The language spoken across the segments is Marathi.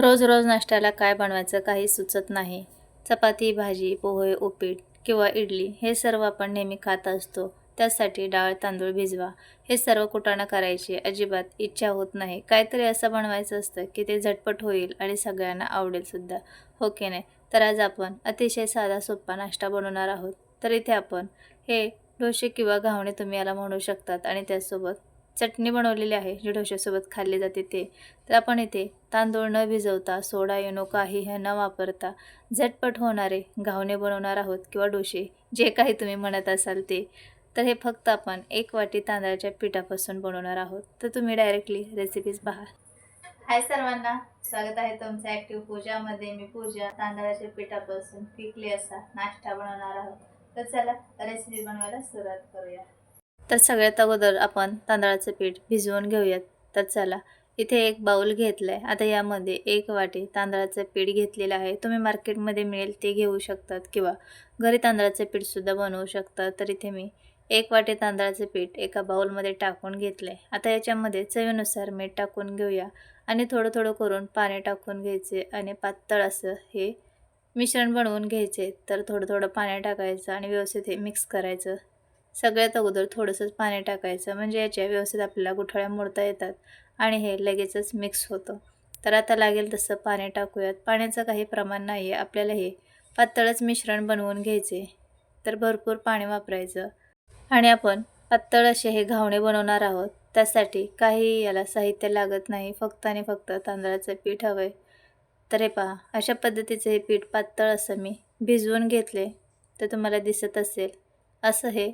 रोज रोज नाश्त्याला काय बनवायचं काही सुचत नाही. चपाती भाजी पोहे उपीट किंवा इडली हे सर्व आपण नेहमी खात असतो. त्यासाठी डाळ तांदूळ भिजवा. हे सर्व कुटाणा करायची अजिबात इच्छा होत नाही. काहीतरी असं बनवायचं असतं की ते झटपट होईल आणि सगळ्यांना आवडेलसुद्धा हो की नाही? तर आज आपण अतिशय साधा सोपा नाश्ता बनवणार आहोत. तर इथे आपण हे डोसे किंवा घावणे तुम्ही याला म्हणू शकतात आणि त्यासोबत चटणी बनवलेली आहे. जी डोश्यासोबत खाल्ली जाते ते. तर आपण इथे तांदूळ न भिजवता सोडा येणो काही हे न वापरता झटपट होणारे घावणे बनवणार आहोत किंवा डोसे जे काही तुम्ही म्हणत असाल ते. तर हे फक्त आपण एक वाटी तांदळाच्या पिठापासून बनवणार आहोत. तर तुम्ही डायरेक्टली रेसिपीज पहा. हाय सर्वांना स्वागत आहे तुमचं ॲक्टिव्ह पूजामध्ये मी पूजा तांदळाच्या पिठापासून पिकली असा नाश्ता बनवणार आहोत. तर चला रेसिपी बनवायला सुरुवात करूया. तर सगळ्यात अगोदर आपण तांदळाचं पीठ भिजवून घेऊयात. तर चला इथे एक बाऊल घेतलं आहे आता यामध्ये एक वाटी तांदळाचं पीठ घेतलेलं आहे. तुम्ही मार्केटमध्ये मिळेल ते घेऊ शकतात किंवा घरी तांदळाचं पीठसुद्धा बनवू शकता. तर इथे मी एक वाटी तांदळाचं पीठ एका बाऊलमध्ये टाकून घेतलं आहे आता याच्यामध्ये चवीनुसार मीठ टाकून घेऊया आणि थोडं थोडं करून पाणी टाकून घ्यायचे आणि पातळ असं हे मिश्रण बनवून घ्यायचे. तर थोडं थोडं पाणी टाकायचं आणि व्यवस्थित हे मिक्स करायचं. सगळ्यात अगोदर थोडंसंच पाणी टाकायचं म्हणजे याच्या व्यवस्थित आपल्याला गुठळ्या मोडता येतात आणि हे लगेचच मिक्स होतं. तर आता लागेल तसं पाणी टाकूयात. पाण्याचं काही प्रमाण नाही आहे आपल्याला हे पातळच मिश्रण बनवून घ्यायचे. तर भरपूर पाणी वापरायचं. आणि आपण पातळ असे हे घावणे बनवणार आहोत. त्यासाठी काही याला साहित्य लागत नाही. फक्त आणि फक्त तांदळाचं पीठ हवं आहे तर हे पहा अशा पद्धतीचं हे पीठ पातळ असं मी भिजवून घेतले तर तुम्हाला दिसत असेल. असं हे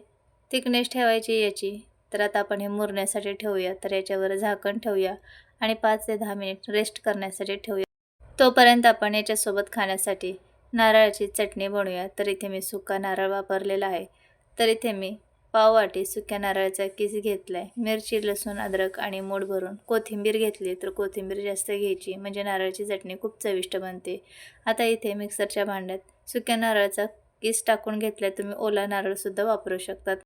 थिकनेस ठेवायची याची. तर आता आपण हे मुरण्यासाठी ठेवूया. तर याच्यावर झाकण ठेवूया आणि पाच ते दहा मिनिट रेस्ट करण्यासाठी ठेवूया. तोपर्यंत आपण याच्यासोबत खाण्यासाठी नारळाची चटणी बनवूया. तर इथे मी सुका नारळ वापरलेला आहे. तर इथे मी पाववाटी सुक्या नारळाचा किस घेतला आहे मिरची लसूण अद्रक आणि मूठ भरून कोथिंबीर घेतली तर कोथिंबीर जास्त घ्यायची म्हणजे नारळाची चटणी खूप चविष्ट बनते. आता इथे मिक्सरच्या भांड्यात सुक्या नारळाचा किस टाकून घेतला तुम्ही ओला नारळसुद्धा वापरू शकतात.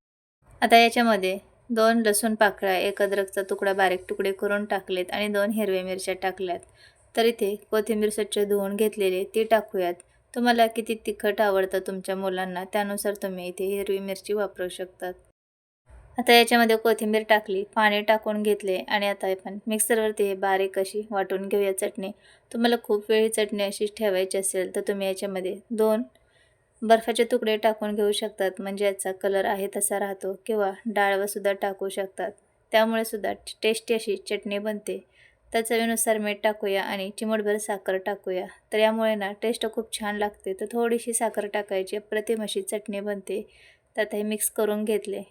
आता याच्यामध्ये दोन लसूण पाकळ्या एक अद्रकचा तुकडा बारीक तुकडे करून टाकलेत आणि दोन हिरव्या मिरच्या टाकल्यात. तर इथे कोथिंबीर स्वच्छ धुवून घेतलेले ती टाकूयात. तुम्हाला किती तिखट आवडतं तुमच्या मुलांना त्यानुसार तुम्ही इथे हिरवी मिरची वापरू शकतात. आता याच्यामध्ये कोथिंबीर टाकली पाणी टाकून घेतले आणि आता आपण मिक्सरवरती हे बारीक अशी वाटून घेऊया चटणी. तुम्हाला खूप वेळी चटणी अशीच ठेवायची असेल तर तुम्ही याच्यामध्ये दोन बर्फाचे तुकडे टाकून घेऊ शकतात म्हणजे याचा कलर आहे तसा राहतो किंवा डाळवसुद्धा टाकू शकतात. त्यामुळे सुद्धा टेस्टी अशी चटणी बनते. तर चवीनुसार मीठ टाकूया आणि चिमटभर साखर टाकूया. तर यामुळे ना टेस्ट खूप छान लागते. तर थोडीशी साखर टाकायची प्रतिम अशी चटणी बनते. तर आता हे मिक्स करून घेतले.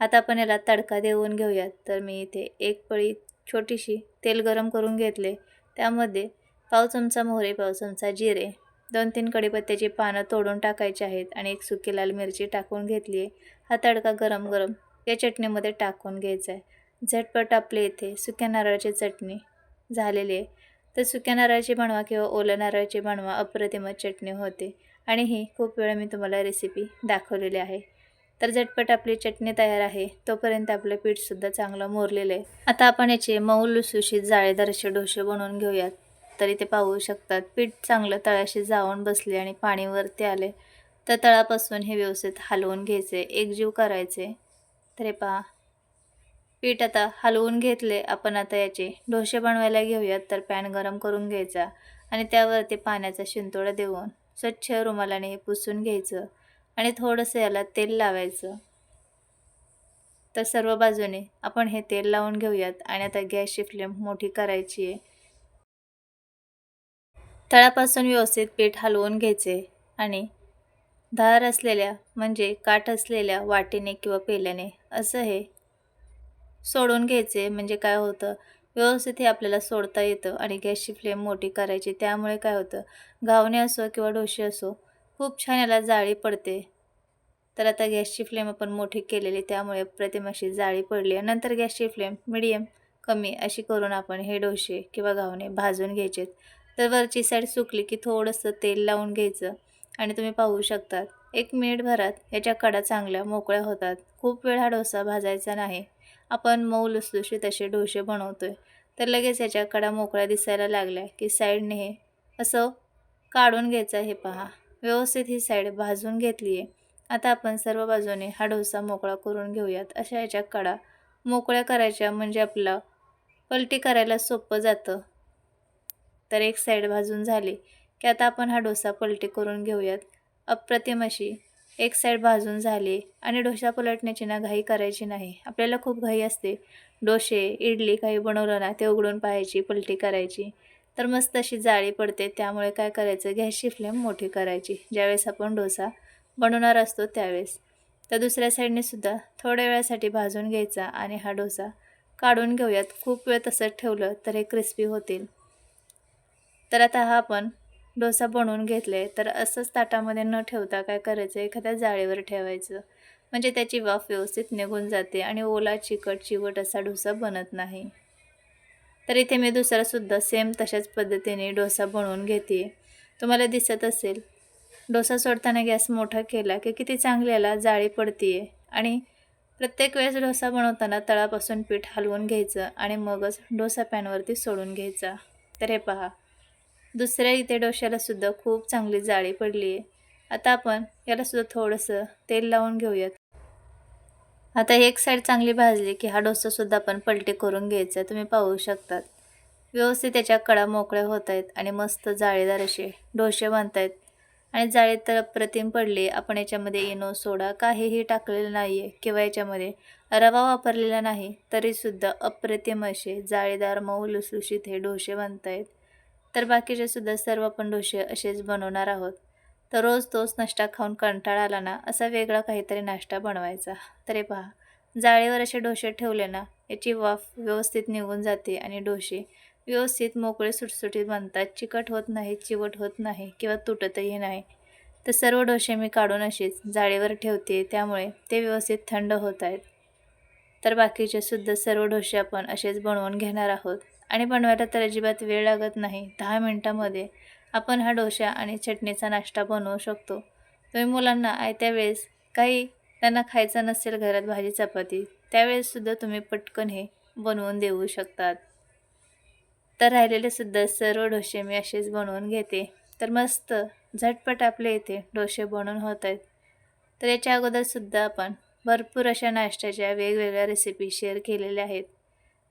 आता आपण याला तडका देऊन घेऊयात. तर मी इथे एक पळी छोटीशी तेल गरम करून घेतले. त्यामध्ये पाव चमचा मोहरे पाव चमचा जिरे दोन तीन कडीपत्त्याची पानं तोडून टाकायची आहेत आणि एक सुकी लाल मिरची टाकून घेतली आहे. हा तडका गरम गरम या चटणीमध्ये टाकून घ्यायचा आहे. झटपट आपले इथे सुक्या नारळाची चटणी झालेली आहे. तर सुक्या नारळाची बनवा किंवा ओल्या नारळाची बनवा अप्रतिमच चटणी होते. आणि ही खूप वेळा मी तुम्हाला रेसिपी दाखवलेली आहे. तर झटपट आपली चटणी तयार आहे. तोपर्यंत आपलं पीठसुद्धा चांगलं मोरलेलं आहे. आता आपण याचे मऊ लुसुशीत जाळेदारचे डोसे बनवून घेऊयात. तरी ते पाहू शकतात. पीठ चांगलं तळाशी जाऊन बसले आणि पाणीवरती आले. तर तळापासून हे व्यवस्थित हलवून घ्यायचे. एकजीव करायचे. तर हे पहा. पीठ आता हलवून घेतले. आपण आता याचे डोसे बनवायला घेऊयात. तर पॅन गरम करून घ्यायचा आणि त्यावरती पाण्याचा शिंतोडा देऊन स्वच्छ रुमालाने हे पुसून घ्यायचं आणि थोडंसं याला तेल लावायचं. तर सर्व बाजूने आपण हे तेल लावून घेऊयात आणि आता गॅसची फ्लेम मोठी करायची आहे. तळापासून व्यवस्थित पीठ हलवून घ्यायचे आणि धार असलेल्या म्हणजे काठ असलेल्या वाटीने किंवा पेल्याने असं हे सोडून घ्यायचे. म्हणजे काय होतं? व्यवस्थित हे आपल्याला सोडता येतं आणि गॅसची फ्लेम मोठी करायची. त्यामुळे काय होतं? घावणे असो किंवा डोसे असो खूप छान याला जाळी पडते. तर आता गॅसची फ्लेम आपण मोठी केलेली त्यामुळे प्रतिमाशी जाळी पडली नंतर गॅसची फ्लेम मिडियम कमी अशी करून आपण हे डोसे किंवा घावणे भाजून घ्यायचेत. तर वरची साईड सुकली की थोडंसं तेल लावून घ्यायचं. आणि तुम्ही पाहू शकतात एक मिनिटभरात याच्या कडा चांगल्या मोकळ्या होतात. खूप वेळ हा डोसा भाजायचा नाही. आपण मऊ लुसलुशीत असे डोसे बनवतो आहे तर लगेच याच्या कडा मोकळ्या दिसायला लागल्या की साईडने हे असं काढून घ्यायचं. हे पहा व्यवस्थित ही साईड भाजून घेतली आहे आता आपण सर्व बाजूने हा डोसा मोकळा करून घेऊयात. अशा याच्या कडा मोकळ्या करायच्या म्हणजे आपलं पलटी करायला सोपं जातं. तर एक साईड भाजून झाली की आता आपण हा डोसा पलटी करून घेऊयात. अप्रतिम अशी. एक साईड भाजून झाली आणि डोसा पलटण्याची ना घाई करायची नाही. आपल्याला खूप घाई असते. डोसे इडली काही बनवलं ना ते उघडून पाहायची पलटी करायची. तर मस्त अशी जाळी पडते. त्यामुळे काय करायचं? गॅसची फ्लेम मोठी करायची. ज्यावेळेस आपण डोसा बनवणार असतो त्यावेळेस. तर दुसऱ्या साईडने सुद्धा थोड्या वेळासाठी भाजून घ्यायचा आणि हा डोसा काढून घेऊयात. खूप वेळ तसंच ठेवलं तर हे क्रिस्पी होतील. तर आता हा आपण डोसा बनवून घेतले. तर असंच ताटामध्ये न ठेवता काय करायचं? एखाद्या जाळीवर ठेवायचं. म्हणजे त्याची वाफ व्यवस्थित निघून जाते आणि ओला चिकट चिवट असा डोसा बनत नाही. तर इथे मी दुसरासुद्धा सेम तशाच पद्धतीने डोसा बनवून घेते. तुम्हाला दिसत असेल डोसा सोडताना गॅस मोठा केला की किती चांगल्याला जाळी पडते आणि प्रत्येक वेळेस डोसा बनवताना तळापासून पीठ हलवून घ्यायचं आणि मगच डोसा पॅनवरती सोडून घ्यायचा. तर हे पहा. दुसऱ्या इथे डोश्यालासुद्धा खूप चांगली जाळी पडली आहे. आता आपण यालासुद्धा थोडंसं तेल लावून घेऊयात. आता एक साईड चांगली भाजली की हा डोसासुद्धा आपण पलटी करून घ्यायचा तुम्ही पाहू शकतात. व्यवस्थित त्याच्या कडा मोकळ्या होत आहेत आणि मस्त जाळीदार असे डोसे बनत आहेत आणि जाळी तर अप्रतिम पडले. आपण याच्यामध्ये इनो सोडा काहीही टाकलेलं नाही आहे किंवा याच्यामध्ये रवा वापरलेला नाही तरीसुद्धा अप्रतिम असे जाळीदार मऊ लुसलुशीत हे डोसे बनत आहेत तर बाकीचे सुद्धा सर्व आपण डोसे असेच बनवणार आहोत. तर रोज तोच नाश्ता खाऊन कंटाळा आला ना असा वेगळा काहीतरी नाश्ता बनवायचा. तरी पहा जाळीवर असे डोसे ठेवले ना याची वाफ व्यवस्थित निघून जाते आणि डोसे व्यवस्थित मोकळे सुटसुटीत बनतात. चिकट होत नाही चिवट होत नाही किंवा तुटतही नाही. तर सर्व डोसे मी काढून असेच जाळीवर ठेवते त्यामुळे ते व्यवस्थित थंड होत आहेत. तर बाकीचे सुद्धा सर्व डोसे आपण असेच बनवून घेणार आहोत. आणि बनवायला तर अजिबात वेळ लागत नाही. दहा मिनटामध्ये आपण हा डोसा आणि चटणीचा नाश्ता बनवू शकतो. तुम्ही मुलांना आयत्या वेळेस काही त्यांना खायचं नसेल घरात भाजी चपाती त्यावेळेससुद्धा तुम्ही पटकन हे बनवून देऊ शकतात. तर राहिलेले सुद्धा सर्व डोसे मी असेच बनवून घेते. तर मस्त झटपट आपले इथे डोसे बनवून होत आहेत. तर याच्या अगोदरसुद्धा आपण भरपूर अशा नाश्त्याच्या वेगवेगळ्या रेसिपी शेअर केलेल्या आहेत.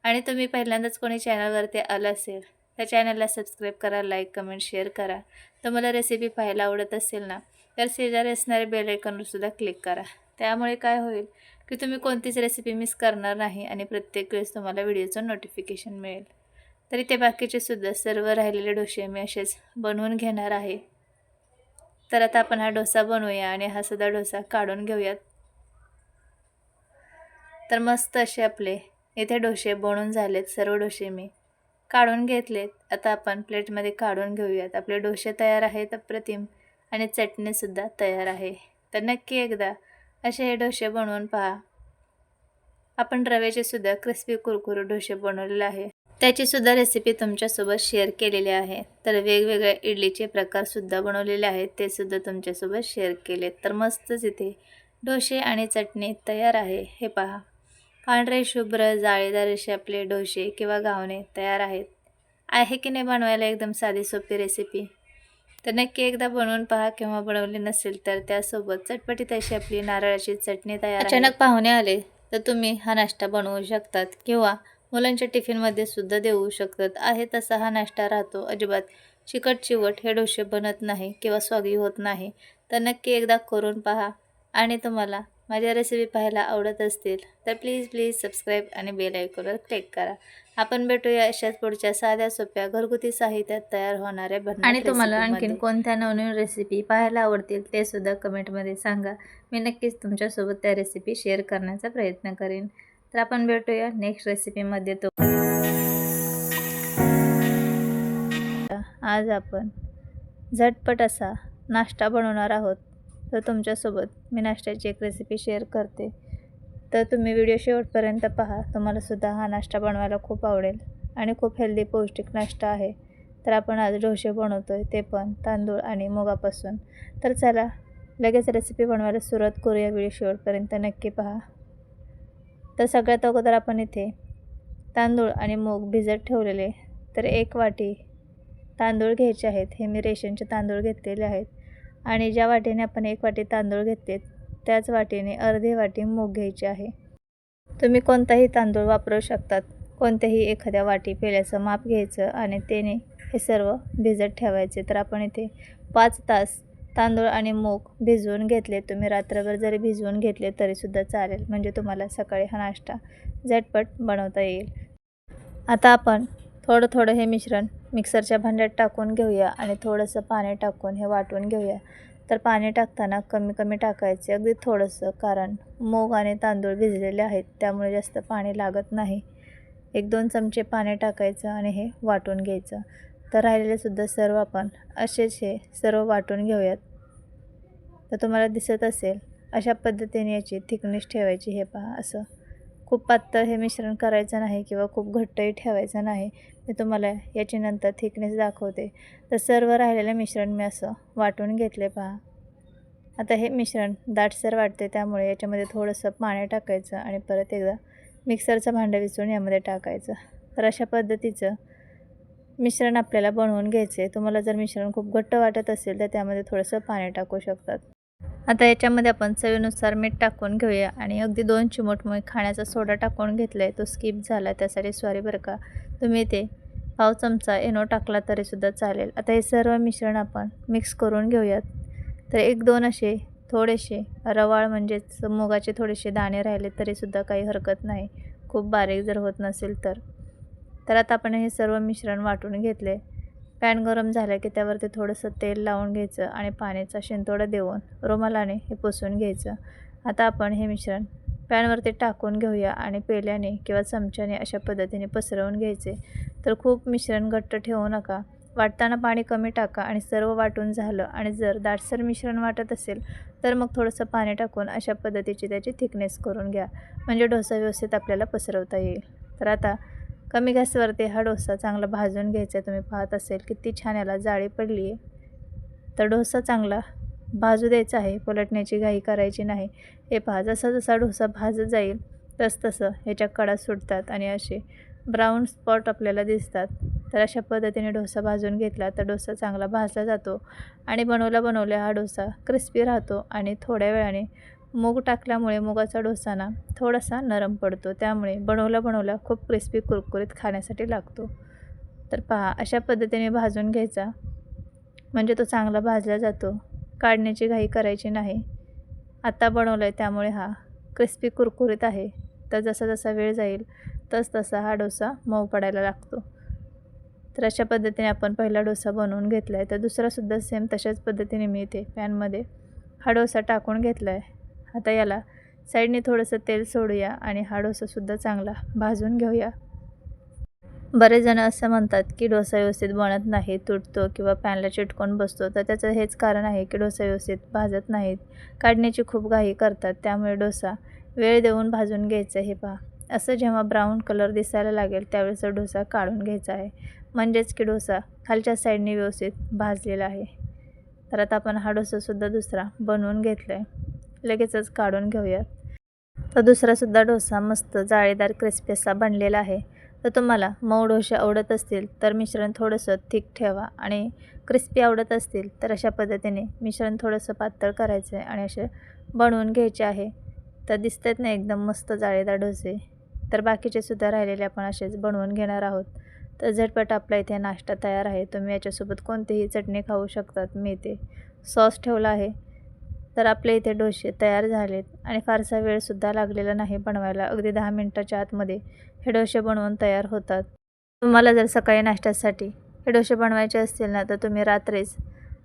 आणि तुम्ही पहिल्यांदाच कोणी चॅनलवरती आलं असेल त्या चॅनलला सबस्क्राईब करा लाईक कमेंट शेअर करा. तर मला रेसिपी पाहायला आवडत असेल ना तर शेजारी असणाऱ्या बेल आयकॉनवरसुद्धा क्लिक करा. त्यामुळे काय होईल की तुम्ही कोणतीच रेसिपी मिस करणार नाही आणि प्रत्येक वेळेस तुम्हाला व्हिडिओचं नोटिफिकेशन मिळेल. तरी ते बाकीचे सुद्धा सर्व राहिलेले डोसे मी असेच बनवून घेणार आहे. तर आता आपण हा डोसा बनवूया आणि हा सुद्धा डोसा काढून घेऊयात. तर मस्त असे आपले इथे डोसे बनवून झालेत सर्व डोसे मी. काढून घेतलेत. आता आपण प्लेटमध्ये काढून घेऊयात. आपले डोसे तयार आहेत अप्रतिम आणि चटणीसुद्धा तयार आहे. तर नक्की एकदा असे हे डोसे बनवून पहा. आपण रव्याचे सुद्धा क्रिस्पी कुरकुरू डोसे बनवलेले आहे. त्याची सुद्धा रेसिपी तुमच्यासोबत शेअर केलेली आहे. तर वेगवेगळ्या इडलीचे प्रकारसुद्धा बनवलेले आहेत. ते सुद्धा तुमच्यासोबत शेअर केलेत. तर मस्तच इथे डोसे आणि चटणी तयार आहे. हे पहा. पांढरे शुभ्र जाळीदार असे आपले डोसे किंवा घावणे तयार आहेत. आहे की नाही बनवायला एकदम साधी सोपी रेसिपी तर नक्की एकदा बनवून पहा. किंवा बनवली नसेल तर त्यासोबत चटपटीत अशी आपली नारळाची चटणी तयार अचानक पाहुणे आले तर तुम्ही हा नाश्ता बनवू शकतात किंवा मुलांच्या टिफिनमध्ये सुद्धा देऊ शकतात. आहे तसा हा नाश्ता राहतो. अजिबात चिकट चिवट हे डोसे बनत नाही किंवा स्वागी होत नाही. तर नक्की एकदा करून पहा. आणि तुम्हाला माझ्या रेसिपी पाहायला आवडत असतील तर प्लीज प्लीज सबस्क्राईब आणि बेल आयकॉनवर क्लिक करा. आपण भेटूया अशाच पुढच्या साध्या सोप्या घरगुती साहित्यात तयार होणाऱ्या आणि तुम्हाला आणखीन कोणत्या नवनवीन रेसिपी पाहायला आवडतील ते सुद्धा कमेंटमध्ये सांगा. मी नक्कीच तुमच्यासोबत त्या रेसिपी शेअर करण्याचा प्रयत्न करेन. तर आपण भेटूया नेक्स्ट रेसिपीमध्ये तो आज आपण झटपट असा नाश्ता बनवणार आहोत. तर तुमच्यासोबत मी नाश्त्याची एक रेसिपी शेअर करते. तर तुम्ही व्हिडिओ शेवटपर्यंत पहा. तुम्हालासुद्धा हा नाश्ता बनवायला खूप आवडेल आणि खूप हेल्दी पौष्टिक नाश्ता आहे. तर आपण आज डोसे बनवतो आहे ते पण तांदूळ आणि मुगापासून. तर चला लगेच रेसिपी बनवायला सुरुवात करूया व्हिडिओ शेवटपर्यंत. नक्की पहा. तर सगळ्यात अगोदर आपण इथे तांदूळ आणि मूग भिजत ठेवलेले. तर एक वाटी तांदूळ घ्यायचे आहेत. हे मी रेशनचे तांदूळ घेतलेले आहेत. आणि ज्या वाटीने आपण एक वाटी तांदूळ घेतले त्याच वाटीने अर्धी वाटी मूग घ्यायची आहे. तुम्ही कोणताही तांदूळ वापरू शकतात. कोणत्याही एखाद्या वाटी पेल्याचं माप घ्यायचं आणि त्याने हे सर्व भिजत ठेवायचे. तर आपण इथे पाच तास तांदूळ आणि मूग भिजवून घेतले. तुम्ही रात्रभर जरी भिजवून घेतले तरीसुद्धा चालेल. म्हणजे तुम्हाला सकाळी हा नाश्ता झटपट बनवता येईल. आता आपण थोडं थोडं हे मिश्रण मिक्सरच्या भांड्यात टाकून घेऊया आणि थोडंसं पाणी टाकून हे वाटून घेऊया. तर पाणी टाकताना कमी कमी टाकायचे अगदी थोडंसं कारण मूग आणि तांदूळ भिजलेले आहेत त्यामुळे जास्त पाणी लागत नाही. एक दोन चमचे पाणी टाकायचं आणि हे वाटून घ्यायचं. तर राहिलेलेसुद्धा सर्व आपण असेच हे सर्व वाटून घेऊयात. तर तुम्हाला दिसत असेल अशा पद्धतीने याची थिकनेस ठेवायची हे पहा असं. खूप पातळ हे मिश्रण करायचं नाही किंवा खूप घट्टही ठेवायचं नाही. मी तुम्हाला याची नंतर थिकनेस दाखवते. तर सर्व राहिलेलं मिश्रण मी असं वाटून घेतले पहा. आता हे मिश्रण दाटसर वाटते त्यामुळे याच्यामध्ये थोडंसं पाणी टाकायचं आणि परत एकदा मिक्सरचं भांडं विचून यामध्ये टाकायचं. तर अशा पद्धतीचं मिश्रण आपल्याला बनवून घ्यायचे तुम्हाला जर मिश्रण खूप घट्ट वाटत असेल तर त्यामध्ये थोडंसं पाणी टाकू शकतात. आता याच्यामध्ये आपण चवीनुसार मीठ टाकून घेऊया. आणि अगदी दोन चिमूट मग खाण्याचा सोडा टाकून घेतला आहे तो स्किप झाला त्यासाठी सॉरी बरं का. तुम्ही ते पाव चमचा एनो टाकला तरीसुद्धा चालेल. आता हे सर्व मिश्रण आपण मिक्स करून घेऊयात. तर एक दोन असे थोडेसे रवाळ म्हणजेच मुगाचे थोडेसे दाणे राहिले तरीसुद्धा काही हरकत नाही. खूप बारीक जर होत नसेल तर. तर आता आपण हे सर्व मिश्रण वाटून घेतले पॅन गरम झालं की त्यावरती थोडंसं तेल लावून घ्यायचं आणि पाण्याचा शिंतोडा देऊन रुमालाने हे पुसून घ्यायचं. आता आपण हे मिश्रण पॅनवरती टाकून घेऊया आणि पेल्याने किंवा चमच्याने अशा पद्धतीने पसरवून घ्यायचे. तर खूप मिश्रण घट्ट ठेवू नका. वाटताना पाणी कमी टाका आणि सर्व वाटून झालं आणि जर दाटसर मिश्रण वाटत असेल तर मग थोडंसं पाणी टाकून अशा पद्धतीची त्याची थिकनेस करून घ्या. म्हणजे डोसा व्यवस्थित आपल्याला पसरवता येईल. तर आता कमी गॅसवरती हा डोसा चांगला भाजून घ्यायचा आहे. तुम्ही पाहत असेल किती छान याला जाळी पडली आहे. तर डोसा चांगला भाजू द्यायचा आहे. पलटण्याची घाई करायची नाही. हे पहा जसा जसा डोसा भाजत जाईल तस तसं ह्याच्या कडा सुटतात आणि असे ब्राऊन स्पॉट आपल्याला दिसतात. तर अशा पद्धतीने डोसा भाजून घेतला तर डोसा चांगला भाजला जातो आणि बनवला बनवल्या हा डोसा क्रिस्पी राहतो आणि थोड्या वेळाने मूग टाकल्यामुळे मुगाचा डोसा ना थोडासा नरम पडतो. त्यामुळे बनवला बनवला खूप क्रिस्पी कुरकुरीत खाण्यासाठी लागतो. तर पहा अशा पद्धतीने भाजून घ्यायचा. म्हणजे तो चांगला भाजला जातो. काढण्याची घाई करायची नाही. आत्ता बनवलं आहे त्यामुळे हा क्रिस्पी कुरकुरीत आहे. तर जसा जसा वेळ जाईल तस तसा हा डोसा मऊ पडायला लागतो. तर अशा पद्धतीने आपण पहिला डोसा बनवून घेतला आहे तर दुसरासुद्धा सेम तशाच पद्धतीने मी इथे पॅनमध्ये हा डोसा टाकून घेतला आहे आता याला साईडने थोडंसं तेल सोडूया आणि हा डोसासुद्धा चांगला भाजून घेऊया. बरेच जण असं म्हणतात की डोसा व्यवस्थित बनत नाही तुटतो किंवा पॅनला चिटकून बसतो. तर त्याचं हेच कारण आहे की डोसा व्यवस्थित भाजत नाहीत. काढण्याची खूप घाई करतात. त्यामुळे डोसा वेळ देऊन भाजून घ्यायचं हे पहा. असं जेव्हा ब्राऊन कलर दिसायला लागेल त्यावेळेस डोसा काढून घ्यायचा आहे. म्हणजेच की डोसा खालच्या साईडने व्यवस्थित भाजलेला आहे. तर आता आपण हा डोसासुद्धा दुसरा बनवून घेतला आहे लगेचच काढून घेऊयात तर दुसरासुद्धा डोसा मस्त जाळीदार क्रिस्पी असा बनलेला आहे. तर तुम्हाला मऊ डोसे आवडत असतील तर मिश्रण थोडंसं थिक ठेवा आणि क्रिस्पी आवडत असतील तर अशा पद्धतीने मिश्रण थोडंसं पातळ करायचं आहे आणि असे बनवून घ्यायचे आहे. तर दिसत आहेत ना एकदम मस्त जाळीदार डोसे. तर बाकीचे सुद्धा राहिलेले आपण असेच बनवून घेणार आहोत. तर झटपट आपला इथे नाश्ता तयार आहे. तुम्ही याच्यासोबत कोणतीही चटणी खाऊ शकतात. मी इथे सॉस ठेवला आहे. तर आपले इथे डोसे तयार झालेत आणि फारसा वेळसुद्धा लागलेला नाही बनवायला. अगदी दहा मिनटाच्या आतमध्ये हे डोसे बनवून तयार होतात. तुम्हाला जर सकाळी नाश्त्यासाठी हे डोसे बनवायचे असतील ना तर तुम्ही रात्रीच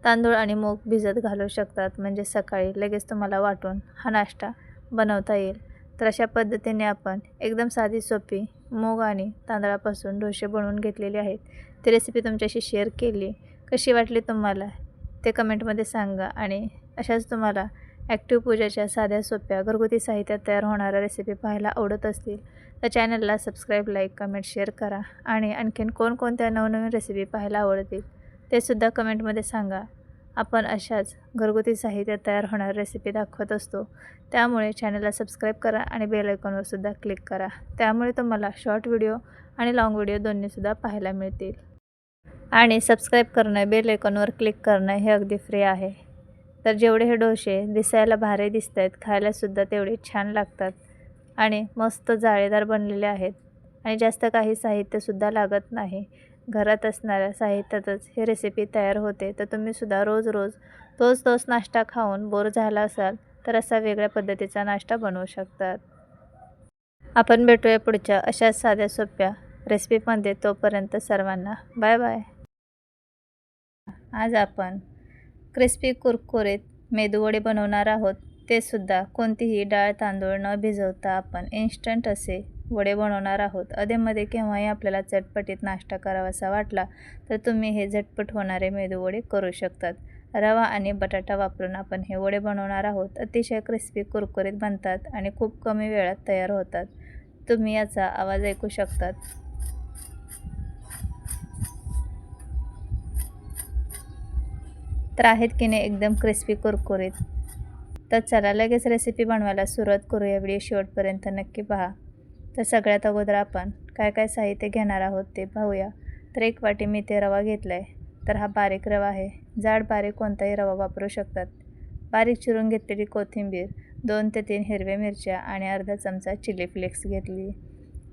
तांदूळ आणि मूग भिजत घालू शकतात. म्हणजे सकाळी लगेच तुम्हाला वाटून हा नाश्ता बनवता येईल. तर अशा पद्धतीने आपण एकदम साधी सोपी मूग आणि तांदळापासून डोसे बनवून घेतलेले आहेत. ती रेसिपी तुमच्याशी शेअर केली. कशी वाटली तुम्हाला? ते कमेंटमध्ये सांगा आणि अशाच तुम्हाला ॲक्टिव्ह पूजाच्या साध्या सोप्या घरगुती साहित्यात तयार होणाऱ्या रेसिपी पाहायला आवडत असतील तर चॅनलला सबस्क्राईब लाईक कमेंट शेअर करा आणि आणखीन कोणकोणत्या नवनवीन रेसिपी पाहायला आवडतील ते सुद्धा कमेंटमध्ये सांगा. आपण अशाच घरगुती साहित्यात तयार होणाऱ्या रेसिपी दाखवत असतो. त्यामुळे चॅनलला सबस्क्राईब करा आणि बेल आयकॉनवर सुद्धा क्लिक करा. त्यामुळे तुम्हाला शॉर्ट व्हिडिओ आणि लाँग व्हिडिओ दोन्हीसुद्धा पाहायला मिळतील. आणि सबस्क्राईब करणं बेल आयकॉनवर क्लिक करणं हे अगदी फ्री आहे. तर जेवढे हे डोसे दिसायला भारी दिसत आहेत खायलासुद्धा तेवढे छान लागतात आणि मस्त जाळेदार बनलेले आहेत. आणि जास्त काही साहित्यसुद्धा लागत नाही. घरात असणाऱ्या साहित्यातच ही रेसिपी तयार होते. तर तुम्हीसुद्धा रोज रोज तोच तोच नाश्ता खाऊन बोर झाला असाल तर असा वेगळ्या पद्धतीचा नाश्ता बनवू शकतात. आपण भेटूया पुढच्या अशा साध्या सोप्या रेसिपीमध्ये तोपर्यंत सर्वांना बाय बाय आज आपण क्रिस्पी कुरकुरीत मेदूवडे बनवणार आहोत. ते सुद्धा कोणतीही डाळ तांदूळ न भिजवता आपण इन्स्टंट असे वडे बनवणार आहोत. अधेमध्ये केव्हाही आपल्याला चटपटीत नाश्ता करावासा वाटला तर तुम्ही हे झटपट होणारे मेदूवडे करू शकतात. रवा आणि बटाटा वापरून आपण हे वडे बनवणार आहोत. अतिशय क्रिस्पी कुरकुरीत बनतात आणि खूप कमी वेळात तयार होतात. तुम्ही याचा आवाज ऐकू शकतात. तर आहेत की नाही एकदम क्रिस्पी कुरकुरीत. तर चला लगेच रेसिपी बनवायला सुरुवात करूया. व्हिडिओ शेवटपर्यंत नक्की पहा. तर सगळ्यात अगोदर आपण काय काय साहित्य घेणार आहोत ते पाहूया. तर एक वाटी मी ते रवा घेतला आहे तर हा बारीक रवा आहे. जाड बारीक कोणताही रवा वापरू शकतात. बारीक चिरून घेतलेली कोथिंबीर दोन ते तीन हिरव्या मिरच्या आणि अर्धा चमचा चिली फ्लेक्स घेतली.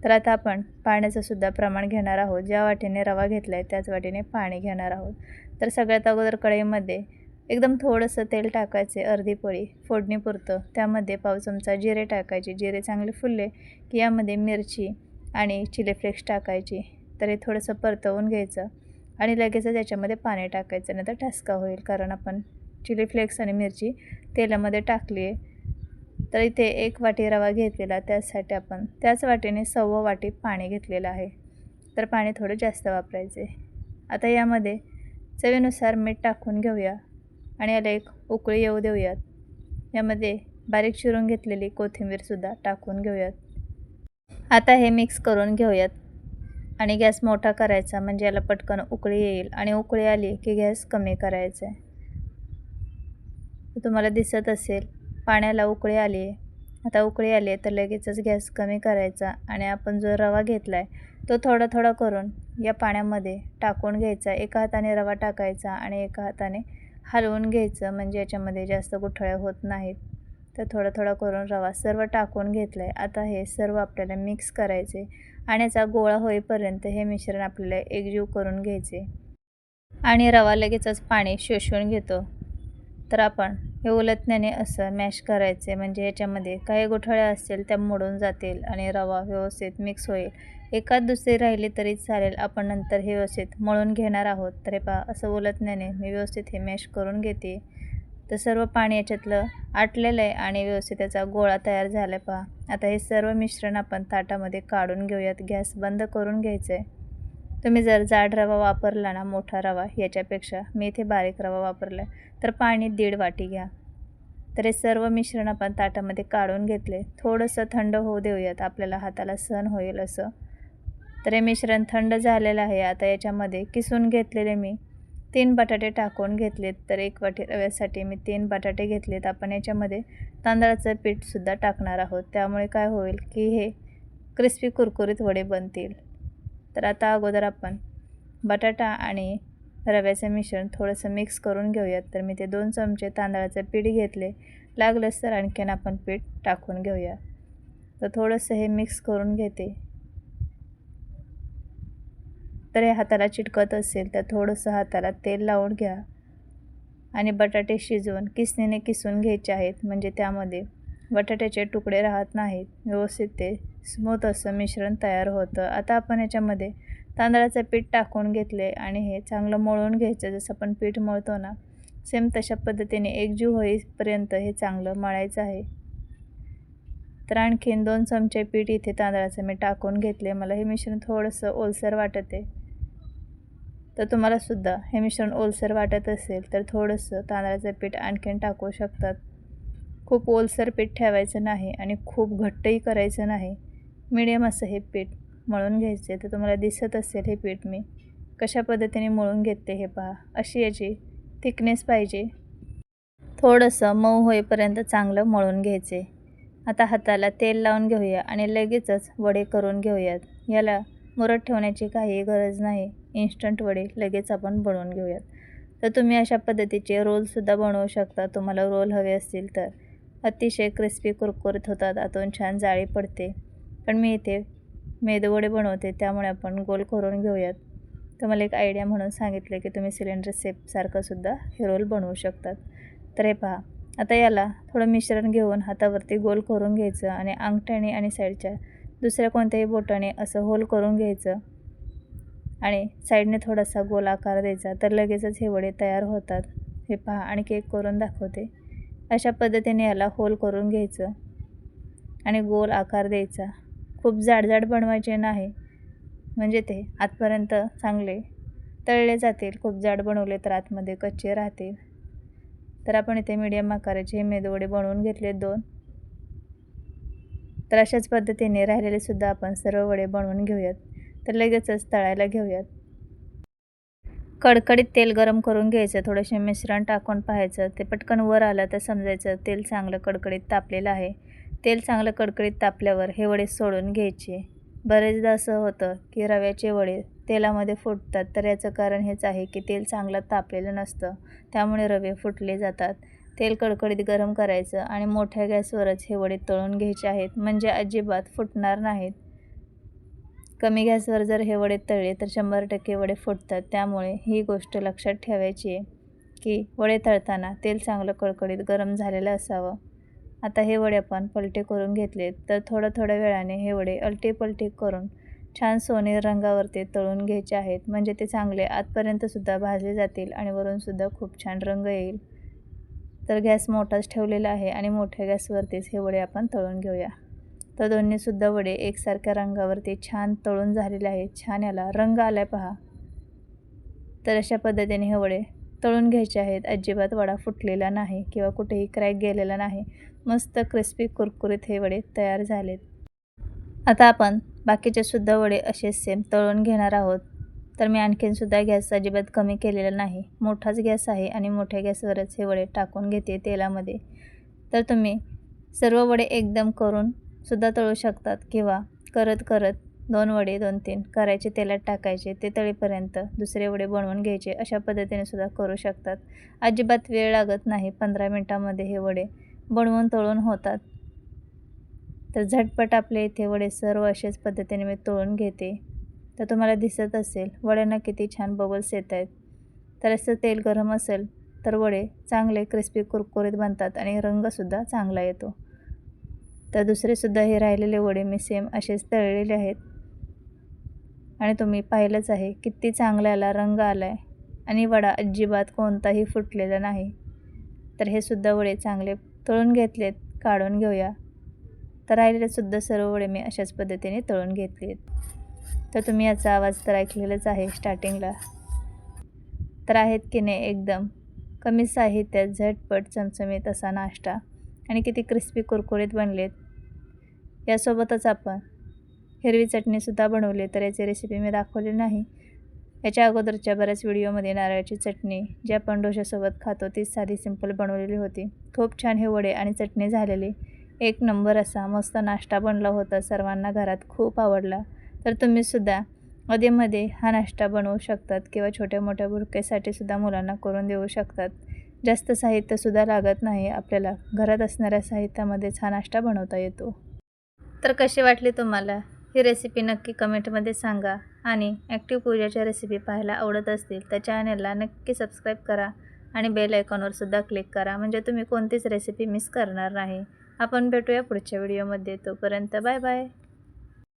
तर आता आपण पाण्याचंसुद्धा प्रमाण घेणार आहोत. ज्या वाटीने रवा घेतला आहे त्याच वाटीने पाणी घेणार आहोत. तर सगळ्यात अगोदर कढईमध्ये एकदम थोडंसं तेल टाकायचे अर्धी पोळी फोडणीपुरतं त्यामध्ये पाव चमचा जिरे टाकायचे. जिरे चांगले फुलले की यामध्ये मिरची आणि चिली फ्लेक्स टाकायची. तर हे थोडंसं परतवून घ्यायचं आणि लगेचच याच्यामध्ये पाणी टाकायचं. नाही तर ठसका होईल कारण आपण चिली फ्लेक्स आणि मिरची तेलामध्ये टाकली आहे तर इथे एक वाटी रवा घेतलेला त्यासाठी आपण त्याच वाटीने सव्वा वाटी पाणी घेतलेलं आहे. तर पाणी थोडं जास्त वापरायचे आता यामध्ये चवीनुसार मीठ टाकून घेऊया आणि याला एक उकळी येऊ देऊयात. यामध्ये बारीक चिरून घेतलेली कोथिंबीरसुद्धा टाकून घेऊयात. आता हे मिक्स करून घेऊयात. आणि गॅस मोठा करायचा म्हणजे याला पटकन उकळी येईल. आणि उकळी आली की गॅस कमी करायचा आहे. तुम्हाला दिसत असेल पाण्याला उकळी आली आहे. आता उकळी आली आहे तर लगेचच गॅस कमी करायचा. आणि आपण जो रवा घेतला आहे तो थोडा थोडा करून या पाण्यामध्ये टाकून घ्यायचा. एका हाताने रवा टाकायचा आणि एका हाताने हलवून घ्यायचं. म्हणजे याच्यामध्ये जास्त गुठळ्या होत नाहीत. तर थोडं थोडं करून रवा सर्व टाकून घेतलं आहे आता हे सर्व आपल्याला मिक्स करायचे आणि याचा गोळा होईपर्यंत हे मिश्रण आपल्याला एकजीव करून घ्यायचे. आणि रवा लगेचच पाणी शोषून घेतो. तर आपण हे उलटण्याने असं मॅश करायचे. म्हणजे याच्यामध्ये काही गुठळ्या असतील त्या मोडून जातील आणि रवा व्यवस्थित मिक्स होईल. एकात दुसरी राहिली तरी चालेल आपण नंतर हे व्यवस्थित मळून घेणार आहोत. तर हे पहा असं उलटण्याने मी व्यवस्थित हे मॅश करून घेते. तर सर्व पाणी याच्यातलं आटलेलं आहे आणि व्यवस्थित त्याचा गोळा तयार झाला आहे पहा. आता हे सर्व मिश्रण आपण ताटामध्ये काढून घेऊयात. गॅस बंद करून घ्यायचं आहे तुम्ही जर जाड रवा वापरला ना मोठा रवा याच्यापेक्षा मी इथे बारीक रवा वापरला आहे तर पाणी दीड वाटी घ्या. तर हे सर्व मिश्रण आपण ताटामध्ये काढून घेतले. थोडंसं थंड होऊ देऊयात. आपल्याला हाताला सहन होईल असं. तर हे मिश्रण थंड झालेलं आहे. आता याच्यामध्ये किसून घेतलेले मी तीन बटाटे टाकून घेतलेत. तर एक वाटी रव्यासाठी मी तीन बटाटे घेतलेत. आपण याच्यामध्ये तांदळाचं पीठसुद्धा टाकणार आहोत. त्यामुळे काय होईल की हे क्रिस्पी कुरकुरीत वडे बनतील. तर आता अगोदर आपण बटाटा आणि रव्याचं मिश्रण थोडंसं मिक्स करून घेऊयात. तर मी ते दोन चमचे तांदळाचं पीठ घेतले. लागलंच तर आणखीन आपण पीठ टाकून घेऊया. तर थोडंसं हे मिक्स करून घेते. तर हे हाताला चिटकत असेल तर थोडंसं हाताला तेल लावून घ्या आणि बटाटे शिजवून किसणीने किसून घ्यायचे आहेत. म्हणजे त्यामध्ये बटाट्याचे तुकडे राहत नाहीत. व्यवस्थित ते स्मूथ असं मिश्रण तयार होतं. आता आपण याच्यामध्ये तांदळाचं पीठ टाकून घेतले आणि हे चांगलं मळून घ्यायचं. जसं आपण पीठ मळतो ना सेम तशा पद्धतीने एकजीव होईपर्यंत हे चांगलं मळायचं आहे. तर आणखीन दोन चमचे पीठ इथे तांदळाचं मी टाकून घेतले. मला हे मिश्रण थोडंसं ओलसर वाटत. आहे तर तुम्हालासुद्धा हे मिश्रण ओलसर वाटत असेल तर थोडंसं तांदळाचं पीठ आणखीन टाकू शकतात. खूप ओलसर पीठ ठेवायचं नाही आणि खूप घट्टही करायचं नाही. मिडियम असं हे पीठ मळून घ्यायचे तर तुम्हाला दिसत असेल हे पीठ मी कशा पद्धतीने मळून घेते हे पहा. अशी याची थिकनेस पाहिजे. थोडंसं मऊ होईपर्यंत चांगलं मळून घ्यायचे. आता हाताला तेल लावून घेऊया आणि लगेचच वडे करून घेऊयात. याला मुरत ठेवण्याची काही गरज नाही. इन्स्टंट वडे लगेच आपण बनवून घेऊयात. तर तुम्ही अशा पद्धतीचे रोलसुद्धा बनवू शकता. तुम्हाला रोल हवे असतील तर. अतिशय क्रिस्पी कुरकुरीत होतात. आतून छान जाळी पडते. पण मी इथे मेदवडे बनवते. त्यामुळे आपण गोल करून घेऊयात. तुम्हाला एक आयडिया म्हणून सांगितलं की तुम्ही सिलेंडर सेपसारखंसुद्धा हे रोल बनवू शकतात. तर हे पहा. आता याला थोडं मिश्रण घेऊन हातावरती गोल करून घ्यायचं आणि अंगठ्याने आणि साईडच्या दुसऱ्या कोणत्याही बोटाने असं होल करून घ्यायचं. आणि साईडने थोडासा गोल आकार द्यायचा तर लगेचच हे वडे तयार होतात. हे पहा आणि केक करून दाखवते. अशा पद्धतीने याला होल करून घ्यायचं आणि गोल आकार द्यायचा. खूप जाडजाड बनवायचे नाही. म्हणजे ते आतपर्यंत चांगले तळले जातील. खूप जाड बनवले तर आतमध्ये कच्चे राहतील. तर आपण इथे मीडियम आकाराचे हे मेदवडे बनवून घेतले दोन. तर अशाच पद्धतीने राहिलेले सुद्धा आपण सर्व वडे बनवून घेऊयात. तर लगेचच तळायला घेऊयात. कडकडीत तेल गरम करून घ्यायचं थोडेसे मिश्रण टाकून पाहायचं ते पटकन वर आलं तर समजायचं तेल चांगलं कडकडीत तापलेलं आहे. तेल चांगलं कडकडीत तापल्यावर हे वडे सोडून घ्यायचे. बरेचदा असं होतं की रव्याचे वडे तेलामध्ये फुटतात तर याचं कारण हेच आहे की तेल चांगलं तापलेलं नसतं त्यामुळे रवे फुटले जातात. तेल कडकडीत गरम करायचं आणि मोठ्या गॅसवरच हे वडे तळून घ्यायचे आहेत म्हणजे अजिबात फुटणार नाहीत. कमी गॅसवर जर हे वडे तळले तर शंभर टक्के वडे फुटतात. त्यामुळे ही गोष्ट लक्षात ठेवायची आहे की वडे तळताना तेल चांगलं कडकडीत गरम झालेलं असावं. आता हे वडे आपण पलटे करून घेतले तर थोड्या थोड्या वेळाने हे वडे अलटे पलटे करून छान सोनेरी रंगावरती तळून घ्यायचे आहेत. म्हणजे ते चांगले आतपर्यंतसुद्धा भाजले जातील आणि वरूनसुद्धा खूप छान रंग येईल. तर गॅस मोठाच ठेवलेला आहे आणि मोठ्या गॅसवरतीच हे वडे आपण तळून घेऊया. तर दोन्हीसुद्धा वडे एकसारख्या रंगावरती छान तळून झालेले आहेत. छान याला रंग आला पहा. तर अशा पद्धतीने हे वडे तळून घ्यायचे आहेत. अजिबात वडा फुटलेला नाही किंवा कुठेही क्रॅक गेलेला नाही. मस्त क्रिस्पी कुरकुरीत हे वडे तयार झालेत. आता आपण बाकीचे सुद्धा वडे असेच सेम तळून घेणार आहोत. तर मी आणखीनसुद्धा गॅस अजिबात कमी केलेला नाही. मोठाच गॅस आहे आणि मोठ्या गॅसवरच हे वडे टाकून घेते तेलामध्ये. तर तुम्ही सर्व वडे एकदम करून सुद्धा तळू शकतात किंवा करत करत दोन वडे दोन तीन करायचे तेलात टाकायचे ते तळीपर्यंत दुसरे वडे बनवून घ्यायचे अशा पद्धतीने सुद्धा करू शकतात. अजिबात वेळ लागत नाही पंधरा मिनटामध्ये हे वडे बनवून तळून होतात. तर झटपट आपले इथे वडे सर्व अशाच पद्धतीने मी तळून घेते. तर तुम्हाला दिसत असेल वड्यांना किती छान बबल्स येत आहेत. तर असं तेल गरम असेल तर वडे चांगले क्रिस्पी कुरकुरीत बनतात आणि रंगसुद्धा चांगला येतो. तर दुसरेसुद्धा हे राहिलेले वडे मी सेम असेच तळलेले आहेत. आणि तुम्ही पाहिलंच आहे किती चांगल्याला रंग आला आहे आणि वडा अजिबात कोणताही फुटलेला नाही. तर हे सुद्धा वडे चांगले तळून घेतलेत काढून घेऊया. तर राहिलेले सुद्धा सर्व वडे मी अशाच पद्धतीने तळून घेतलेत. तर तुम्ही याचा आवाज तर ऐकलेलाच आहे स्टार्टिंगला तर आहेत की नाही एकदम. कमी साहित्यात झटपट चमचमीत असा नाश्ता. आणि किती क्रिस्पी कुरकुरीत बनलेत. यासोबतच आपण हिरवी चटणीसुद्धा बनवली तर याची रेसिपी मी दाखवली नाही. याच्या अगोदरच्या बऱ्याच व्हिडिओमध्ये नारळाची चटणी जी आपण डोशासोबत खातो तीच साधी सिंपल बनवलेली होती. खूप छान हे वडे आणि चटणी झालेली. एक नंबर असा मस्त नाश्ता बनला होता सर्वांना घरात खूप आवडला. तर तुम्हीसुद्धा अधेमध्ये हा नाश्ता बनवू शकतात किंवा छोट्या मोठ्या बुरकेसाठी सुद्धा मुलांना करून देऊ शकतात. जास्त साहित्यसुद्धा लागत नाही आपल्याला घरात असणाऱ्या साहित्यामध्येच हा नाश्ता बनवता येतो. तर कशी वाटली तुम्हाला? ही रेसिपी नक्की कमेंटमध्ये सांगा आणि ॲक्टिव्ह पूजाच्या रेसिपी पाहायला आवडत असतील तर चॅनलला नक्की सबस्क्राईब करा आणि बेल आयकॉनवरसुद्धा क्लिक करा. म्हणजे तुम्ही कोणतीच रेसिपी मिस करणार नाही. आपण भेटूया पुढच्या व्हिडिओमध्ये तोपर्यंत बाय बाय